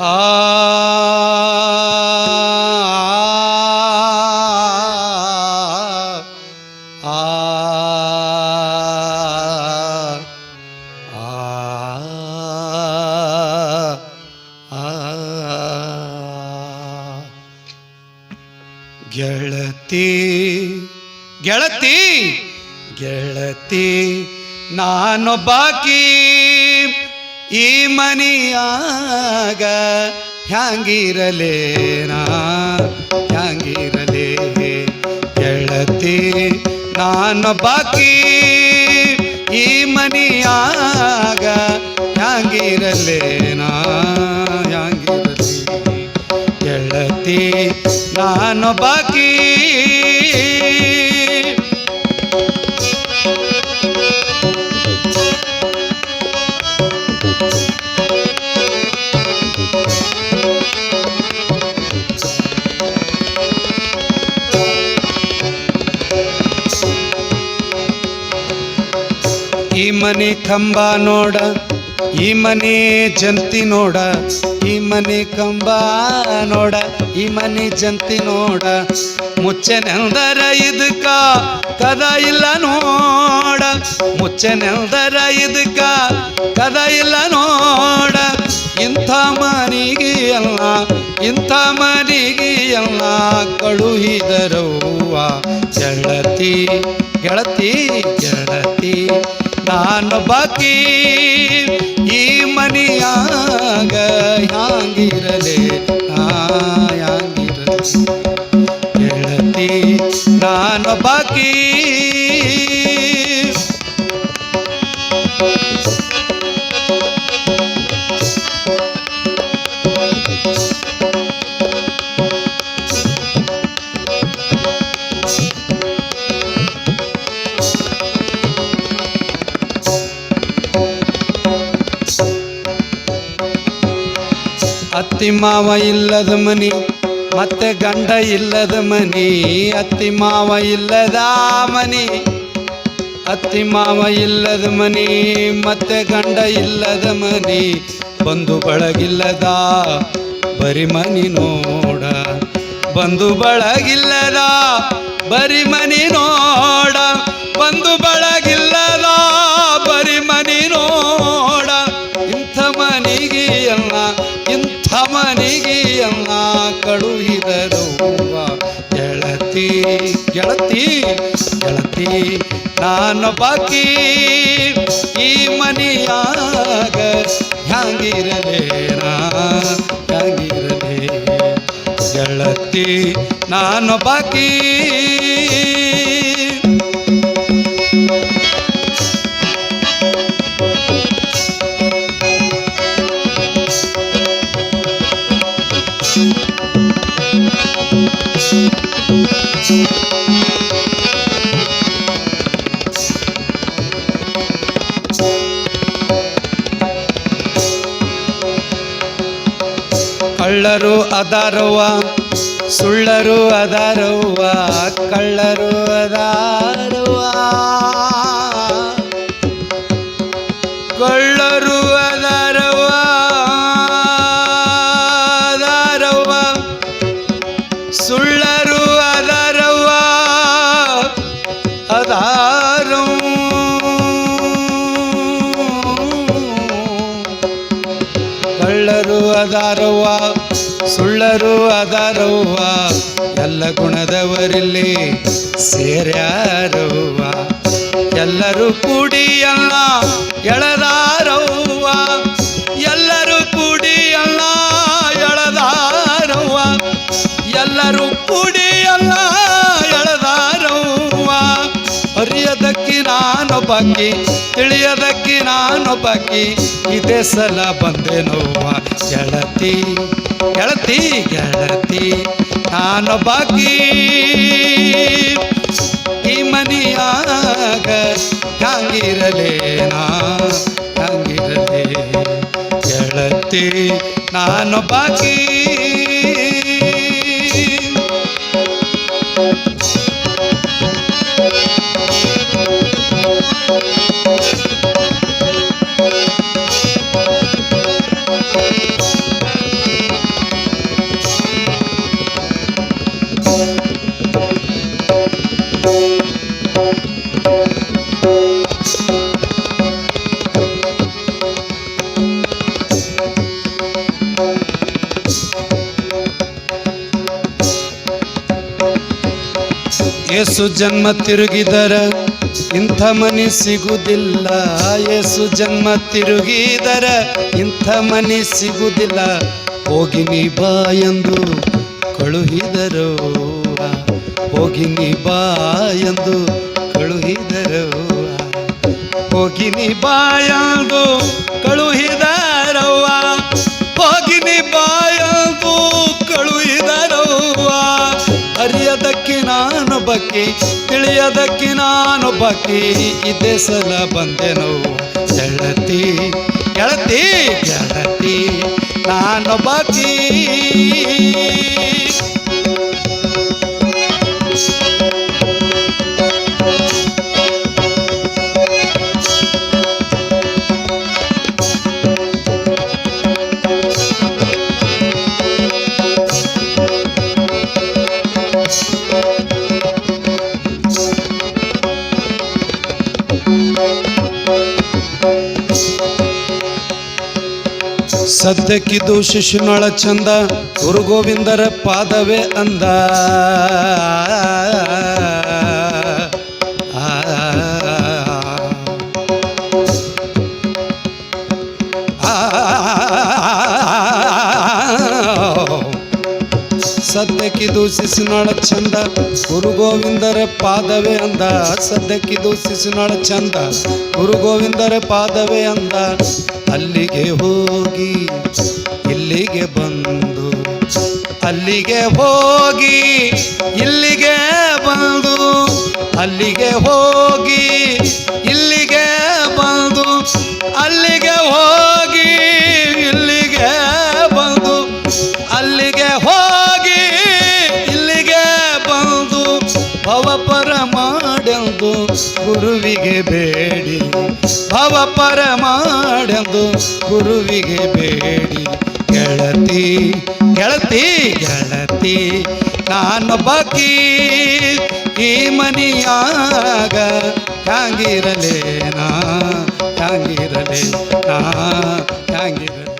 ಆ ಗೆಳತಿ ಗೆಳತಿ ಗೆಳತಿ ನಾನು ಬಾಕಿ ಈ ಮನಿಯಾಗ ಹ್ಯಾಂಗಿರಲೇನಾ? ಹ್ಯಾಂಗಿರಲೇ ಗೆಳತಿ ನಾನು ಬಾಕಿ. ಈ ಮನಿಯಾಗ ಹ್ಯಾಂಗಿರಲೇನಾ? ಹ್ಯಾಂಗಿರಲೇ ಗೆಳತಿ ನಾನು ಬಾಕಿ. ಈ ಮನೆ ಕಂಬ ನೋಡ, ಈ ಮನೆ ಜಂತಿ ನೋಡ, ಈ ಮನೆ ಕಂಬ ನೋಡ, ಈ ಮನೆ ಜಂತಿ ನೋಡ. ಮುಚ್ಚನೆಂದರ ಇದಕ್ಕ ಕದ ಇಲ್ಲ ನೋಡ. ಮುಚ್ಚನೆಂದರ ಇದಕ್ಕ ಕದ ಇಲ್ಲ ನೋಡ. ಇಂಥ ಮನಿಗೆ ಅಲ್ಲ ಇಂಥ ಮನಿಗೆ ಅಲ್ಲ ಕಳುಹಿದರವ್ವ. ಗೆಳತಿ ಗೆಳತಿ ಗೆಳತಿ. ನಾನು ಬಾಕಿ ಈ ಮನಿಯಾಗ ಹ್ಯಾಂಗಿರಲೆ ಹ್ಯಾಂಗಿರಲೆ ಗೆಳತಿ ನಾನು ಬಾಕಿ ಅತ್ತಿ ಮಾವ ಇಲ್ಲದ ಮನಿ, ಮತ್ತೆ ಗಂಡ ಇಲ್ಲದ ಮನಿ. ಅತ್ತಿ ಮಾವ ಇಲ್ಲದ ಮನಿ ಅತ್ತಿ ಮಾವ ಇಲ್ಲದ ಮನಿ, ಮತ್ತೆ ಗಂಡ ಇಲ್ಲದ ಮನಿ. ಬಂದು ಬಳಗಿಲ್ಲದ, ಬರಿ ಮನಿ ನೋಡ. ಬಂದು ಬಳಗಿಲ್ಲದ, ಬರಿ ಮನಿ ನೋಡ. ಗೆಳತಿ ಗೆಳತಿ ನಾನು ಬಾಕಿ. ಈ ಮನೆಯಾಗ ಹ್ಯಾಂಗಿರಲೇನಾ? ಹ್ಯಾಂಗಿರಲೇ? ಗೆಳತಿ ನಾನು ಬಾಕಿ. ಕಳ್ಳರು ಅದಾರವ್ವ ಸುಳ್ಳರು ಅದಾರವ್ವ ಕಳ್ಳರು ಅದಾರವ್ವ. ಸುಳ್ಳರು ಅದರವ್ವ ಎಲ್ಲ ಗುಣದವರಲ್ಲಿ ಸೇರ್ಯಾರವ್ವ. ಎಲ್ಲರೂ ಕೂಡಿ ಅಣ್ಣ ಎಳದಾರವ್ವ. ಎಲ್ಲರೂ ಕೂಡಿ ಅಣ್ಣ ಎಳದಾರವ್ವ. ಎಲ್ಲರೂ ಕೂಡಿ ಅಣ್ಣ ಎಳೆದಾರವ್ವ ಅರಿಯದಕ್ಕಿ ನಾನು ಬಾಕಿ ತಿಳಿಯದಕ್ಕಿ ನಾನು ಬಾಕಿ ಇದೇ ಸಲ ಬಂದೆನೋವ ಗೆಳತಿ ಗೆಳತಿ ಗೆಳತಿ ನಾನು ಬಾಕಿ ಈ ಮನಿಯಾಗ ಹ್ಯಾಂಗಿರಲೇನಾ, ಹ್ಯಾಂಗಿರಲೇ ಗೆಳತಿ ನಾನು ಏಸು ಜನ್ಮ ತಿರುಗಿದರ ಇಂಥ ಮನಿ ಸಿಗುವುದಿಲ್ಲ ಏಸು ಜನ್ಮ ತಿರುಗಿದರ ಇಂಥ ಮನಿ ಸಿಗುವುದಿಲ್ಲ ಹೋಗಿನಿ ಬಾ ಎಂದು ಕಳುಹಿ ಹೋಗಿ ನೀ ಬಾ ಎಂದು ಕಳುಹಿದರು ಹೋಗಿನಿ ಬಾ ಎಂದು ಕಳುಹಿದರವ್ವ. ಹೋಗಿನಿ ಬಾ ಎಂದು ಕಳುಹಿದರವ್ವ. ಅರಿಯದಕ್ಕೆ ನಾನು ಬಕ್ಕಿ ತಿಳಿಯದಕ್ಕೆ ನಾನು ಬಕ್ಕಿ ಇದೇ ಸಲ ಬಂದೆನೋ ಗೆಳತಿ ಕೆಳತಿ ಗೆಳತಿ ನಾನು ಬಾಕಿ ಸದ್ಯಕ್ಕಿದು ಶಿಶುನೊಳ ಚಂದ ಗುರು ಗೋವಿಂದರ ಪಾದವೇ ಅಂದ. ಸದ್ಯಕ್ಕಿದು ಶಿಶುನಾಳ ಚಂದ. ಗುರು ಗೋವಿಂದರ ಪಾದವೇ ಅಂದ. ಶಿಶು ನಾಡ ಚಂದ. ಗುರು ಗೋವಿಂದರ ಪಾದವೇ ಅಂದ. ಅಲ್ಲಿಗೆ ಹೋಗಿ, ಇಲ್ಲಿಗೆ ಬಂದು, ಅಲ್ಲಿಗೆ ಹೋಗಿ, ಇಲ್ಲಿಗೆ ಬಂದು, ಅಲ್ಲಿಗೆ ಹೋಗಿ ಗುರುವಿಗೆ ಬೇಡಿ ಭವಪರ ಮಾಡೆಂದು ಗುರುವಿಗೆ ಬೇಡಿ ಗೆಳತಿ ಗೆಳತಿ ಗೆಳತಿ ನಾನು ಬಾಕಿ ಈ ಮನಿಯಾಗ ಹ್ಯಾಂಗಿರಲೇ ನಾ ಹ್ಯಾಂಗಿರಲೇ ನಾ ಹ್ಯಾಂಗಿರಲೇ